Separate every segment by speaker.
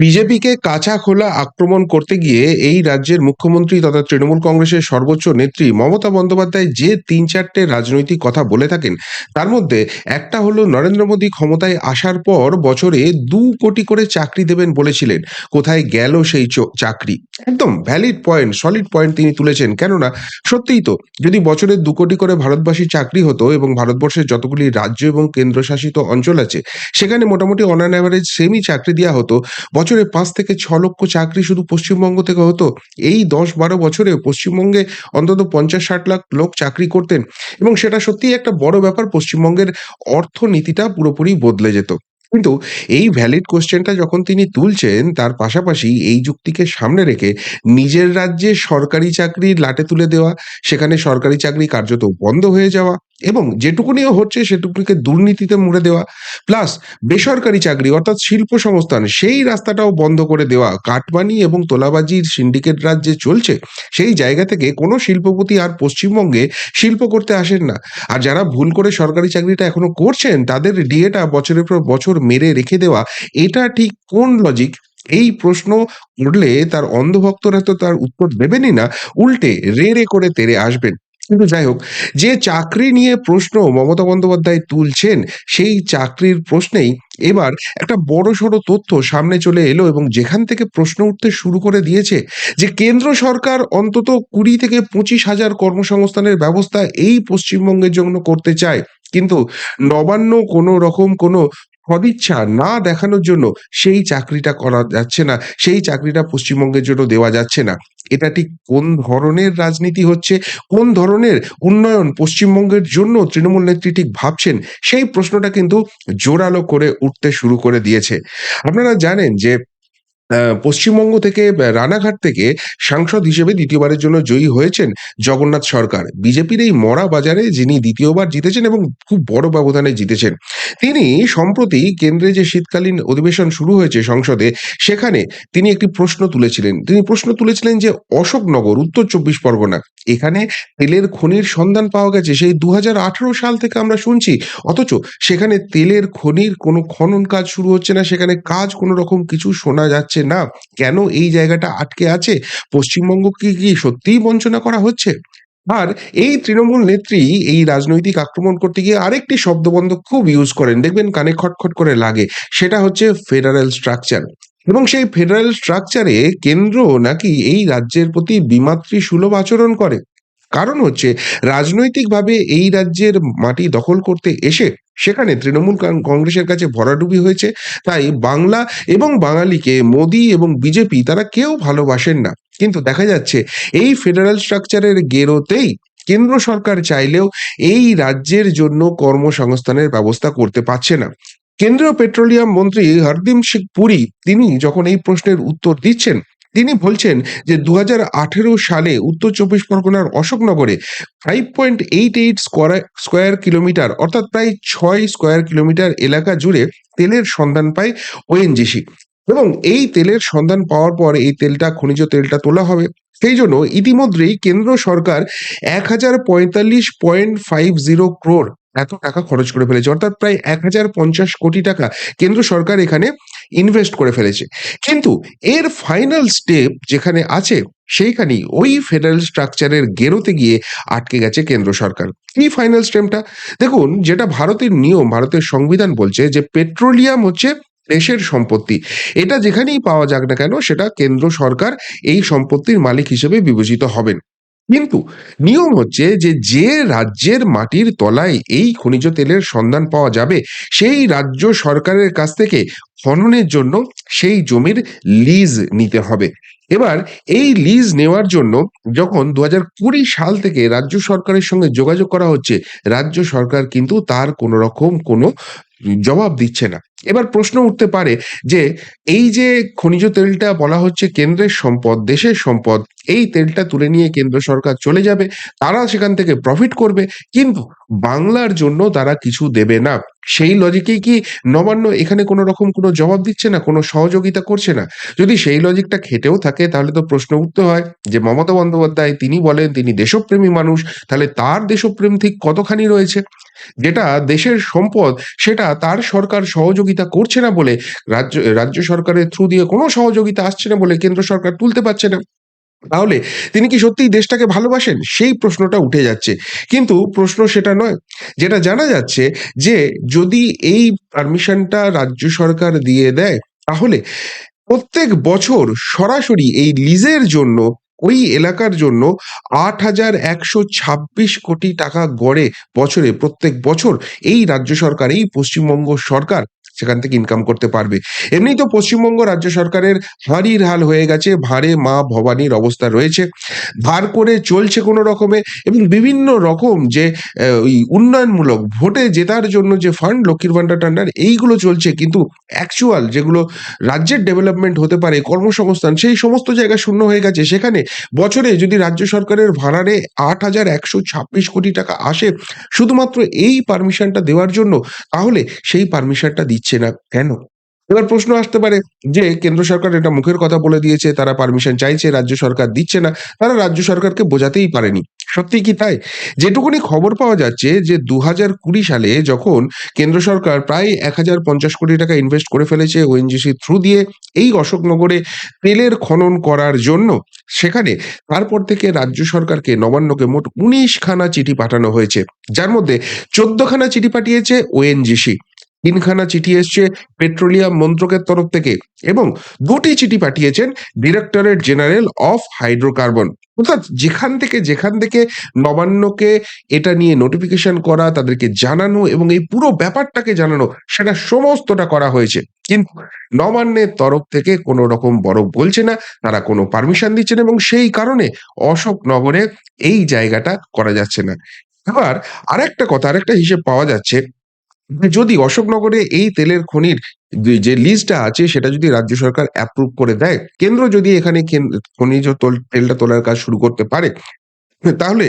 Speaker 1: বিজেপিকে কাঁচা খোলা আক্রমণ করতে গিয়ে এই রাজ্যের মুখ্যমন্ত্রী তথা তৃণমূল কংগ্রেসের সর্বোচ্চ নেত্রী মমতা বন্দ্যোপাধ্যায় যে তিন চারটে রাজনৈতিক কথা বলে থাকেন, তার মধ্যে একটা হলো নরেন্দ্র মোদী ক্ষমতায় আসার পর বছরে দু কোটি করে চাকরি দেবেন বলেছিলেন। কোথায় গেল সেই চাকরি? একদম ভ্যালিড পয়েন্ট সলিড পয়েন্ট তিনি তুলেছেন। কেননা সত্যিই তো, যদি বছরে দু কোটি করে ভারতবাসী চাকরি হতো এবং ভারতবর্ষের যতগুলি রাজ্য এবং কেন্দ্রশাসিত অঞ্চল আছে, সেখানে মোটামুটি অন অ্যান অ্যাভারেজ সেমই চাকরি দেওয়া হতো বছরে পাঁচ থেকে ছ লক্ষ চাকরি শুধু পশ্চিমবঙ্গ থেকে হতো। এই দশ বারো বছরে পশ্চিমবঙ্গে অন্তত পঞ্চাশ ষাট লাখ লোক চাকরি করতেন এবং সেটা সত্যিই একটা বড় ব্যাপার, পশ্চিমবঙ্গের অর্থনীতিটা পুরোপুরি বদলে যেত। কিন্তু এই ভ্যালিড কোশ্চেনটা যখন তিনি তুলছেন, তার পাশাপাশি এই যুক্তিকে সামনে রেখে নিজের রাজ্যে সরকারি চাকরি লাটে তুলে দেওয়া, সেখানে সরকারি চাকরি কার্যত বন্ধ হয়ে যাওয়া এবং যেটুকুনিও হচ্ছে সেটুকুকে দুর্নীতিতে মুড়ে দেওয়া প্লাস বেসরকারি চাকরি অর্থাৎ শিল্প সংস্থান, সেই রাস্তাটাও বন্ধ করে দেওয়া, কাটমানি এবং তোলাবাজির সিন্ডিকেট রাজ যে চলছে, সেই জায়গা থেকে কোনো শিল্পপতি আর পশ্চিমবঙ্গে শিল্প করতে আসেন না। আর যারা ভুল করে সরকারি চাকরিটা এখনও করছেন, তাদের ডিএটা বছরের পর বছর মেরে রেখে দেওয়া, এটা ঠিক কোন লজিক এই প্রশ্ন উঠলে তার অন্ধভক্তরা তো তার উত্তর দেবেনই না, উল্টে রে রে করে তেরে আসবেন। কিন্তু যাই হোক, যে চাকরি নিয়ে প্রশ্ন মমতা বন্দ্যোপাধ্যায় তুলছেন, সেই চাকরির প্রশ্নেই এবার একটা বড় সড়ো তথ্য সামনে চলে এলো এবং যেখান থেকে প্রশ্ন উঠতে শুরু করে দিয়েছে যে কেন্দ্র সরকার অন্তত কুড়ি থেকে পঁচিশ হাজার কর্মসংস্থানের ব্যবস্থা এই পশ্চিমবঙ্গের জন্য করতে চায়। কিন্তু নবান্ন কোনো রকম কোনো সদিচ্ছা না দেখানোর জন্য সেই চাকরিটা করা যাচ্ছে না, সেই চাকরিটা পশ্চিমবঙ্গের জন্য দেওয়া যাচ্ছে না। এটা ঠিক কোন ধরনের রাজনীতি হচ্ছে? কোন ধরনের উন্নয়ন পশ্চিমবঙ্গের জন্য তৃণমূল নেত্রী ঠিক ভাবছেন? সেই প্রশ্নটা কিন্তু জোরালো করে উঠতে শুরু করে দিয়েছে। আপনারা জানেন যে পশ্চিমবঙ্গ থেকে রানাঘাট থেকে সাংসদ হিসেবে দ্বিতীয়বারের জন্য জয়ী হয়েছেন জগন্নাথ সরকার। বিজেপির এই মরা বাজারে যিনি দ্বিতীয়বার জিতেছেন এবং খুব বড় ব্যবধানে জিতেছেন, তিনি সম্প্রতি কেন্দ্রে যে শীতকালীন অধিবেশন শুরু হয়েছে সংসদে, সেখানে তিনি একটি প্রশ্ন তুলেছিলেন। তিনি প্রশ্ন তুলেছিলেন যে, অশোকনগর, উত্তর চব্বিশ পরগনা, এখানে তেলের খনির সন্ধান পাওয়া গেছে। সেই দু হাজার আঠারো সাল থেকে আমরা শুনছি, অথচ সেখানে তেলের খনির কোনো খনন কাজ শুরু হচ্ছে না, সেখানে কাজ কোনো রকম কিছু শোনা যাচ্ছে না? কেন এই জায়গাটা আটকে আছে? পশ্চিমবঙ্গকে কি সত্যিই বঞ্চনা করা হচ্ছে? আর এই তৃণমূল নেত্রী এই রাজনৈতিক আক্রমণ করতে গিয়ে আরেকটি শব্দবন্ধ খুব ইউজ করেন। দেখবেন কানে খটখট করে লাগে। সেটা হচ্ছে ফেডারেল স্ট্রাকচার এবং সেই ফেডারেল স্ট্রাকচারে কেন্দ্র নাকি এই রাজ্যের প্রতি বিমাতৃ সুলভ আচরণ করে। কারণ হচ্ছে, রাজনৈতিকভাবে এই রাজ্যের মাটি দখল করতে এসে সেখানে তৃণমূল কংগ্রেসের কাছে ভরাডুবি হয়েছে। তাই বাংলা এবং বাঙালিকে মোদি এবং বিজেপি তারা কেউ ভালোবাসেন না। কিন্তু দেখা যাচ্ছে এই ফেডারেল স্ট্রাকচারের গেরোতেই কেন্দ্র সরকার চাইলেও এই রাজ্যের জন্য কর্মসংস্থানের ব্যবস্থা করতে পারছে না। কেন্দ্রীয় পেট্রোলিয়াম মন্ত্রী হরদীপ সিং পুরী, তিনি যখন এই প্রশ্নের উত্তর দিচ্ছেন তিনি বলছেন যে দুহাজার আঠেরো সালে উত্তর চব্বিশ পরগনার অশোকনগরে five point eight eight square kilometre অর্থাৎ প্রায় ছয় স্কোয়ার কিলোমিটার এলাকা জুড়ে তেলের সন্ধান পায় ওএনজিসি এবং এই তেলের সন্ধান পাওয়ার পর এই তেলটা, খনিজ তেলটা তোলা হবে। সেই জন্য ইতিমধ্যেই কেন্দ্র সরকার এক হাজার পঁয়তাল্লিশ পয়েন্ট ফাইভ জিরো ক্রোর এত টাকা খরচ করে ফেলেছে। অর্থাৎ প্রায় এক হাজার পঞ্চাশ কোটি টাকা কেন্দ্র সরকার এখানে ইনভেস্ট করে ফেলেছে। কিন্তু এর ফাইনাল স্টেপ যেখানে আছে, সেইখানেই ওই ফেডারেল স্ট্রাকচারের গেরোতে গিয়ে আটকে গেছে কেন্দ্র সরকার। কি ফাইনাল স্টেপটা দেখুন, যেটা ভারতের নিয়ম, ভারতের সংবিধান বলছে যে পেট্রোলিয়াম হচ্ছে দেশের সম্পত্তি। এটা যেখানেই পাওয়া যাক না কেন, সেটা কেন্দ্র সরকার এই সম্পত্তির মালিক হিসেবে বিবেচিত হবেন। কিন্তু নিয়ম হচ্ছে যে যে রাজ্যের মাটির তলায় এই খনিজ তেলের সন্ধান পাওয়া যাবে, সেই রাজ্য সরকারের কাছ থেকে খননের জন্য সেই জমির লিজ নিতে হবে। এবার এই লিজ নেওয়ার জন্য যখন দু কুড়ি সাল থেকে রাজ্য সরকারের সঙ্গে যোগাযোগ করা হচ্ছে, রাজ্য সরকার কিন্তু তার কোনো রকম কোনো জবাব দিচ্ছে না। এবার প্রশ্ন উঠতে পারে যে, এই যে খনিজ তেলটা বলা হচ্ছে কেন্দ্রের সম্পদ, দেশের সম্পদ, এই তেলটা তুলে নিয়ে কেন্দ্র সরকার চলে যাবে, তারা সেখান থেকে প্রফিট করবে, কিন্তু বাংলার জন্য তারা কিছু দেবে না। সেই লজিকেই কি নবান্ন এখানে কোনো রকম কোনো জবাব দিচ্ছে না, কোনো সহযোগিতা করছে না? যদি সেই লজিকটা খেটেও থাকে তাহলে তো প্রশ্ন উঠতে হয় যে মমতা বন্দ্যোপাধ্যায় তিনি বলেন তিনি দেশপ্রেমী মানুষ, তাহলে তার দেশপ্রেম ঠিক কতখানি রয়েছে? যেটা দেশের সম্পদ সেটা তার সরকার সহযোগিতা করছে না বলে রাজ্য রাজ্য সরকারের থ্রু দিয়ে কোনো সহযোগিতা আসছে না বলে কেন্দ্র সরকার তুলতে পারছে না। তাহলে তিনি কি সত্যিই দেশটাকে ভালোবাসেন? সেই প্রশ্নটা উঠে যাচ্ছে। কিন্তু প্রশ্ন সেটা নয়। যেটা জানা যাচ্ছে যে যদি এই পারমিশনটা রাজ্য সরকার দিয়ে দেয় তাহলে প্রত্যেক বছর সরাসরি এই লিজের জন্য ওই এলাকার জন্য ৮,১২৬ কোটি টাকা গড়ে বছরে প্রত্যেক বছর এই রাজ্য সরকার, এই পশ্চিমবঙ্গ সরকার সেখান থেকে ইনকাম করতে পারবে। এমনি তো পশ্চিমবঙ্গ রাজ্য সরকারের হাঁড়ির হাল হয়ে গেছে, ভাঁড়ে মা ভবানীর অবস্থা রয়েছে। ধার করে চলছে কোনো রকমে এবং বিভিন্ন রকম যে ওই উন্নয়নমূলক ভোটে জেতার জন্য যে ফান্ড লক্ষ্মীর ভান্ডার-টান্ডার এইগুলো চলছে কিন্তু অ্যাকচুয়াল যেগুলো রাজ্যের ডেভেলপমেন্ট হতে পারে, কর্মসংস্থান সেই সমস্ত জায়গা শূন্য হয়ে গেছে। সেখানে বছরে যদি রাজ্য সরকারের ভাড়ারে ৮,১২৬ কোটি টাকা আসে শুধুমাত্র এই পারমিশনটা দেওয়ার জন্য, তাহলে সেই পারমিশনটা দিচ্ছে না কেন? এবার প্রশ্ন আসতে পারে যে কেন্দ্র সরকার এটা মুখের কথা বলে দিয়েছে, তারা পারমিশন চাইছে, রাজ্য সরকার দিচ্ছে না। তারা রাজ্য সরকারকে বোঝাতেই পারেনি। সত্যিই কি তাই? যেটুকুনি খবর পাওয়া যাচ্ছে যে ২০২০ সালে যখন কেন্দ্র সরকার প্রায় ১,০৫০ কোটি টাকা ইনভেস্ট করে ফেলেছে ওএনজিসির থ্রু দিয়ে এই অশোকনগরে তেলের খনন করার জন্য, সেখানে তারপর থেকে রাজ্য সরকারকে নবান্নকে মোট ১৯ খানা চিঠি পাঠানো হয়েছে। যার মধ্যে ১৪ খানা চিঠি পাঠিয়েছে ওএনজিসি। ৩ খানা চিঠি এসছে পেট্রোলিয়াম মন্ত্রকের তরফ থেকে এবং দুটি চিঠি পাঠিয়েছেন ডিরেক্টরেট জেনারেল অফ হাইড্রোকার্বন। অর্থাৎ যেখান থেকে যেখান থেকে নবান্নকে এটা নিয়ে নোটিফিকেশন করা, তাদেরকে জানানো এবং এই পুরো ব্যাপারটাকে জানানো সেটা সমস্তটা করা হয়েছে। কিন্তু নবান্নের তরফ থেকে কোনো রকম বরফ বলছে না, তারা কোনো পারমিশন দিচ্ছে না এবং সেই কারণে অশোকনগরে এই জায়গাটা করা যাচ্ছে না। এবার আরেকটা কথা, আরেকটা হিসেব পাওয়া যাচ্ছে যদি অশোকনগরে এই তেলের খনির যে লিস্টটা আছে সেটা যদি রাজ্য সরকার অ্যাপ্রুভ করে দেয়, কেন্দ্র যদি এখানে খনিজ তোল তেলটা তোলার কাজ শুরু করতে পারে, তাহলে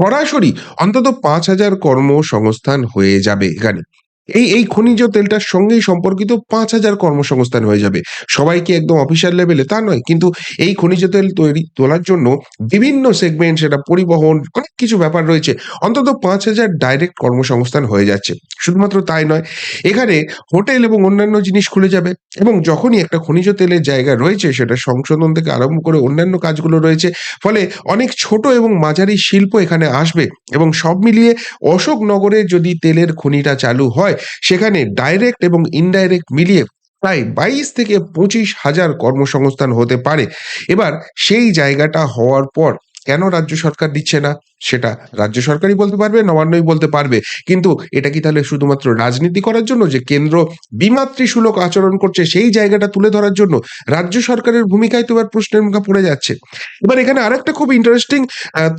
Speaker 1: সরাসরি অন্তত ৫,০০০ কর্মসংস্থান হয়ে যাবে এখানে। এই এই খনিজ তেলটার সঙ্গেই সম্পর্কিত ৫,০০০ কর্মসংস্থান হয়ে যাবে। সবাই কি একদম অফিসার লেভেলে? তা নয়। কিন্তু এই খনিজ তেল তৈরি তোলার জন্য বিভিন্ন সেগমেন্ট সেটা পরিবহন কিছু ব্যাপার রয়েছে। অন্তত ৫,০০০ ডাইরেক্ট কর্মসংস্থান হয়ে যাচ্ছে। শুধুমাত্র তাই নয়, এখানে হোটেল এবং অন্যান্য জিনিস খুলে যাবে এবং যখনই একটা খনিজ তেলের জায়গা রয়েছে সেটা সংশোধন থেকে আরম্ভ করে অন্যান্য কাজগুলো রয়েছে। ফলে অনেক ছোট এবং মাঝারি শিল্প এখানে আসবে এবং সব মিলিয়ে অশোকনগরে যদি তেলের খনিটা চালু হয়, সেখানে ডাইরেক্ট এবং ইনডাইরেক্ট মিলিয়ে প্রায় ২২ থেকে ২৫,০০০ কর্মসংস্থান হতে পারে। এবার সেই জায়গাটা হওয়ার পর কেন রাজ্য সরকার দিচ্ছে না? সেটা রাজ্য সরকারই বলতে পারবে, নবান্নই বলতে পারবে। কিন্তু এটা কি তাহলে শুধুমাত্র রাজনীতি করার জন্য যে কেন্দ্র বিমাতৃসুলভ আচরণ করছে সেই জায়গাটা তুলে ধরার জন্য? রাজ্য সরকারের ভূমিকায় তো এবার প্রশ্নের মুখে পড়ে যাচ্ছে। এবার এখানে আরেকটা খুব ইন্টারেস্টিং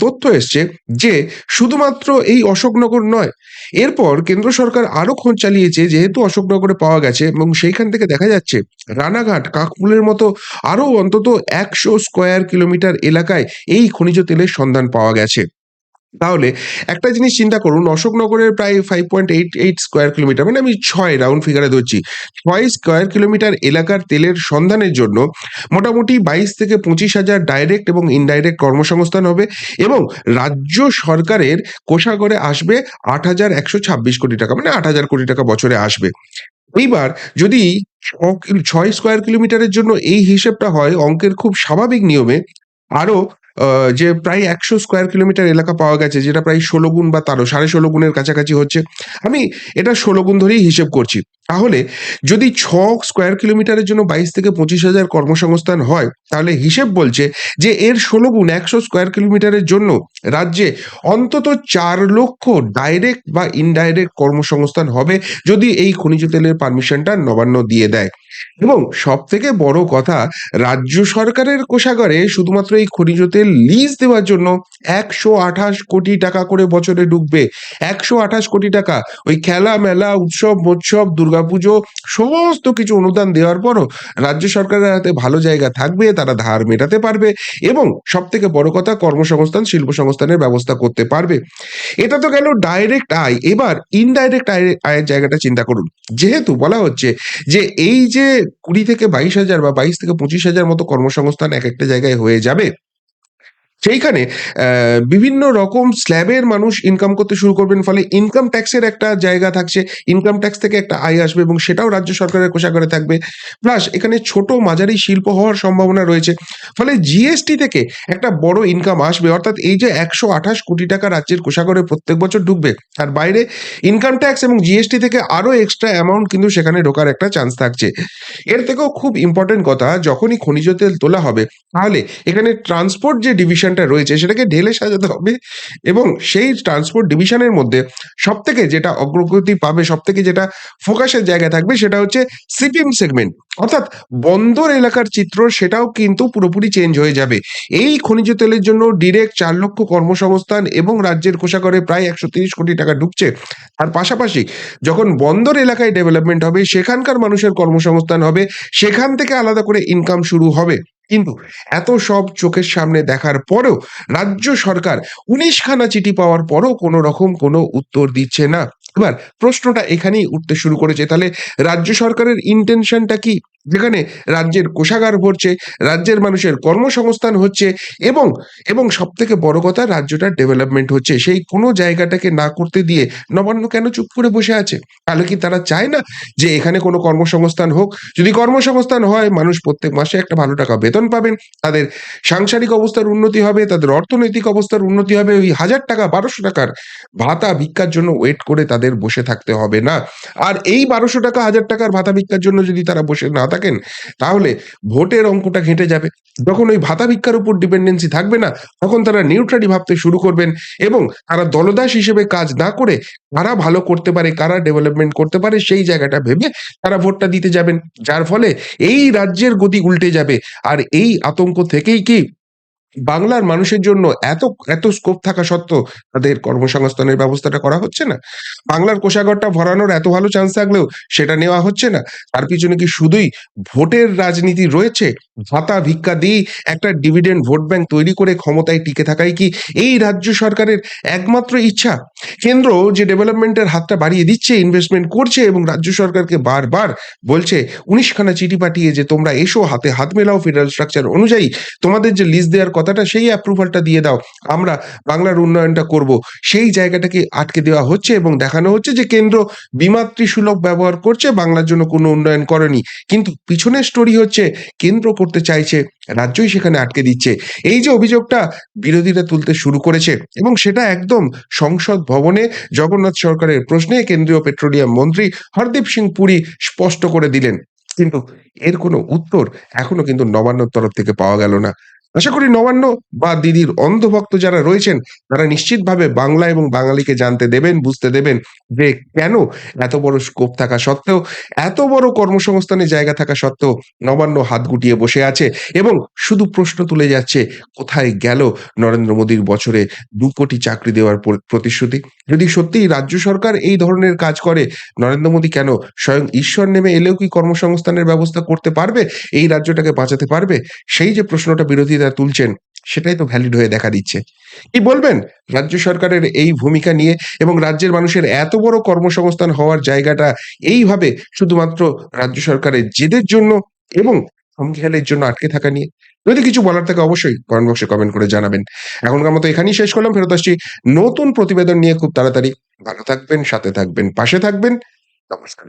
Speaker 1: তথ্য এসছে যে শুধুমাত্র এই অশোকনগর নয়, এরপর কেন্দ্র সরকার আরও খোঁজ চালিয়েছে যেহেতু অশোকনগরে পাওয়া গেছে এবং সেইখান থেকে দেখা যাচ্ছে রানাঘাট, কাশফুলের মতো আরও অন্তত একশো স্কোয়ার কিলোমিটার এলাকায় এই খনিজ তেলের সন্ধান পাওয়া গেছে। তাহলে একটা জিনিস চিন্তা করুন অশোকনগরের প্রায় five point eight eight square kilometre মানে আমি ছয় রাউন্ড ফিগারে ধরছি। ছয় স্কোয়ার কিলোমিটার এলাকার তেলের সন্ধানের জন্য মোটামুটি ২২ থেকে ২৫,০০০ ডাইরেক্ট এবং ইনডাইরেক্ট কর্মসংস্থান হবে এবং রাজ্য সরকারের কোষাগারে আসবে ৮,১২৬ কোটি টাকা মানে ৮,০০০ কোটি টাকা বছরে আসবে। এইবার যদি ছয় স্কোয়ার কিলোমিটারের জন্য এই হিসেবটা হয় অঙ্কের খুব স্বাভাবিক নিয়মে আরও আ যে প্রায় একশো স্কোয়ার কিলোমিটার এলাকা পাওয়া গেছে, যেটা প্রায় ১৬ গুণ বা তেরো সাড়ে ষোলো গুণের কাছাকাছি হচ্ছে। আমি এটা ১৬ গুণ ধরেই হিসেব করছি। তাহলে যদি ছ স্কোয়ার কিলোমিটারের জন্য ২২ থেকে ২৫,০০০ কর্মসংস্থান হয়, তাহলে হিসেব বলছে যে এর ১৬ গুণ একশো স্কোয়ার কিলোমিটারের জন্য রাজ্যে অন্তত ৪,০০,০০০ ডাইরেক্ট বা ইনডাইরেক্ট কর্মসংস্থান হবে যদি এই খনিজ তেলের পারমিশনটা নবান্ন দিয়ে দেয়। এবং সব থেকে বড় কথা রাজ্য সরকারের কোষাগারে শুধুমাত্র এই খনিজ তেল লিজ দেওয়ার জন্য ১২৮ কোটি টাকা করে বছরে ঢুকবে। ১২৮ কোটি টাকা। ওই খেলা-মেলা, উৎসব-মোৎসব, দুর্গাপূজা দুর্গাপুজো, সমস্ত কিছু অনুদান দেওয়ার পরও রাজ্য সরকারের হাতে ভালো জায়গা থাকবে, তারা ধার মেটাতে পারবে এবং সব থেকে বড় কথা কর্মসংস্থান, শিল্প সংস্থানের ব্যবস্থা করতে পারবে। এটা তো গেল ডাইরেক্ট আয়। এবার ইনডাইরেক্ট আয়, আয়ের জায়গাটা চিন্তা করুন। যেহেতু বলা হচ্ছে যে এই যে কুড়ি থেকে বাইশ হাজার বা বাইশ থেকে পঁচিশ হাজার মতো কর্মসংস্থান এক একটা জায়গায় হয়ে যাবে সেইখানে বিভিন্ন রকম স্ল্যাবের মানুষ ইনকাম করতে শুরু করবেন, ফলে ইনকাম ট্যাক্সের একটা জায়গা থাকছে ইনকাম ট্যাক্স থেকে একটা আয় আসবে এবং সেটাও রাজ্য সরকারের কোষাগারে থাকবে। প্লাস এখানে ছোট মাঝারি শিল্প হওয়ার সম্ভাবনা রয়েছে। ফলে জিএসটি থেকে একটা বড় ইনকাম আসবে, অর্থাৎ এই যে একশো আঠাশ কোটি টাকা রাজ্যের কোষাগারে প্রত্যেক বছর ঢুকবে, তার বাইরে ইনকাম ট্যাক্স এবং জিএসটি থেকে আরও এক্সট্রা অ্যামাউন্ট কিন্তু সেখানে ঢোকার একটা চান্স থাকছে। এর থেকেও খুব ইম্পর্টেন্ট কথা, যখনই খনিজ তেল তোলা হবে, তাহলে এখানে ট্রান্সপোর্ট যে ডিভিশনটা রয়েছে, সেটাকে ঢেলে সাজাতে হবে এবং সেই ট্রান্সপোর্ট ডিভিশনের মধ্যে সব থেকে যেটা অগ্রগতি পাবে সব থেকে যেটা ফোকাসের জায়গা থাকবে সেটা হচ্ছে সিপিএম সেগমেন্ট অর্থাৎ বন্দর এলাকার চিত্র, সেটাও কিন্তু পুরোপুরি চেঞ্জ হয়ে যাবে। এই খনিজ তেলের জন্য ডিরেক্ট চার লক্ষ কর্মসংস্থান এবং রাজ্যের কোষাগারে প্রায় একশো তিরিশ কোটি টাকা ঢুকছে। তার পাশাপাশি যখন বন্দর এলাকায় ডেভেলপমেন্ট হবে, সেখানকার মানুষের কর্মসংস্থান হবে, সেখান থেকে আলাদা করে ইনকাম শুরু হবে। কিন্তু এত সব চোখের সামনে দেখার পরেও রাজ্য সরকার উনিশখানা চিঠি পাওয়ার পরও কোনো রকম কোনো উত্তর দিচ্ছে না। এবার প্রশ্নটা এখানেই উঠতে শুরু করেছে। তাহলে রাজ্য সরকারের ইন্টেনশনটা কি? যেখানে রাজ্যের কোষাগার ভরছে, রাজ্যের মানুষের কর্মসংস্থান হচ্ছে এবং এবং সব থেকে বড় কথা রাজ্যটার ডেভেলপমেন্ট হচ্ছে। সেই কোনো জায়গাটাকে না করতে দিয়ে নবান্ন কেন চুপ করে বসে আছে? তাহলে কি তারা চায় না যে এখানে কোনো কর্মসংস্থান হোক? যদি কর্মসংস্থান হয়, মানুষ প্রত্যেক মাসে একটা ভালো টাকা বেতন পাবেন। তাদের সাংসারিক অবস্থার উন্নতি হবে, তাদের অর্থনৈতিক অবস্থার উন্নতি হবে। ওই হাজার টাকা, বারোশো টাকার ভাতা ভিক্ষার জন্য ওয়েট করে তাদের বসে থাকতে হবে না। আর এই বারোশো টাকা, হাজার টাকার ভাতা ভিক্ষার জন্য যদি তারা বসে না থাকেন, তাহলে ভোটের অঙ্কটা ঘেঁটে যাবে। যখন ওই ভাতা ভিক্ষার উপর ডিপেন্ডেন্সি থাকবে না, তখন তারা নিউট্রালি ভাবতে শুরু করবেন এবং তারা দলদাস হিসেবে কাজ না করে কারা ভালো করতে পারে, কারা ডেভেলপমেন্ট করতে পারে, সেই জায়গাটা ভেবে তারা ভোটটা দিতে যাবেন। যার ফলে এই রাজ্যের গতি উল্টে যাবে। আর এই আতঙ্ক থেকেই কি বাংলার মানুষের জন্য এত এত স্কোপ থাকা সত্ত্বেও তাদের কর্মসংস্থানের ব্যবস্থাটা করা হচ্ছে না। বাংলার কোষাগরটা ভরানোর এত ভালো চান্স থাকলেও সেটা নেওয়া হচ্ছে না। তার পিছনে কি শুধুই ভোটের রাজনীতি রয়েছে? ভাতা ভিক্ষা দিয়ে একটা ডিভিডেন্ড ভোট ব্যাংক তৈরি করে ক্ষমতায় টিকে থাকাই কি এই রাজ্য সরকারের একমাত্র ইচ্ছা? কেন্দ্র যে ডেভেলপমেন্টের হাতটা বাড়িয়ে দিচ্ছে ইনভেস্টমেন্ট করছে এবং রাজ্য সরকারকে বারবার বলছে, উনিশখানা চিঠি পাঠিয়ে যে তোমরা এসো, হাতে হাত মেলাও ফেডারেল স্ট্রাকচার অনুযায়ী। তোমাদের যে লিস্ট দেওয়ার কথাটা সেই অ্যাপ্রুভালটা দিয়ে দাও। আমরা বাংলার উন্নয়নটা করব। সেই জায়গাটাকে আটকে দেওয়া হচ্ছে এবং দেখানো হচ্ছে যে কেন্দ্র বিমাতৃ সুলভ ব্যবহার করছে, বাংলার জন্য কোনো উন্নয়ন করেনি। কিন্তু পিছনের স্টোরি হচ্ছে, কেন্দ্র করতে চাইছে, রাজ্যই সেখানে আটকে দিচ্ছে। এই যে অভিযোগটা বিরোধীরা তুলতে শুরু করেছে এবং সেটা একদম সংসদ ভবনে জগন্নাথ সরকারের প্রশ্নে কেন্দ্রীয় পেট্রোলিয়াম মন্ত্রী হরদীপ সিং পুরী স্পষ্ট করে দিলেন। কিন্তু এর কোনো উত্তর এখনও কিন্তু নবান্নর তরফ থেকে পাওয়া গেল না। আশা করি নবান্ন বা দিদির অন্ধভক্ত যারা রয়েছেন, তারা নিশ্চিতভাবে বাংলা এবং বাঙালিকে জানতে দেবেন, বুঝতে দেবেন যে কেন এত বড় স্কোপ থাকা সত্ত্বেও, এত বড় কর্মসংস্থানের জায়গা থাকা সত্ত্বেও নবান্ন হাত গুটিয়ে বসে আছে এবং শুধু প্রশ্ন তুলে যাচ্ছে, কোথায় গেল নরেন্দ্র মোদীর বছরে দু কোটি চাকরি দেওয়ার প্রতিশ্রুতি? যদি সত্যিই রাজ্য সরকার এই ধরনের কাজ করে, নরেন্দ্র মোদী কেন স্বয়ং ঈশ্বর নেমে এলেও কি কর্মসংস্থানের ব্যবস্থা করতে পারবে? এই রাজ্যটাকে বাঁচাতে পারবে? সেই যে প্রশ্নটা বিরোধীরা তুলছেন, সেটাই তো ভ্যালিড হয়ে দেখা দিচ্ছে। কি বলবেন? রাজ্য সরকারের এই ভূমিকা নিয়ে এবং রাজ্যের মানুষের এত বড় কর্মসংস্থান হওয়ার জায়গাটা এইভাবে শুধুমাত্র রাজ্য সরকারের জেদের জন্য এবং সংখ্যালের জন্য আটকে থাকা নিয়ে? যদি কিছু বলার থাকে অবশ্যই কমেন্ট বক্সে কমেন্ট করে জানাবেন। এখনকার মতো এখানেই শেষ করলাম, ফেরত আসছি নতুন প্রতিবেদন নিয়ে খুব তাড়াতাড়ি। ভালো থাকবেন, সাথে থাকবেন, পাশে থাকবেন। নমস্কার।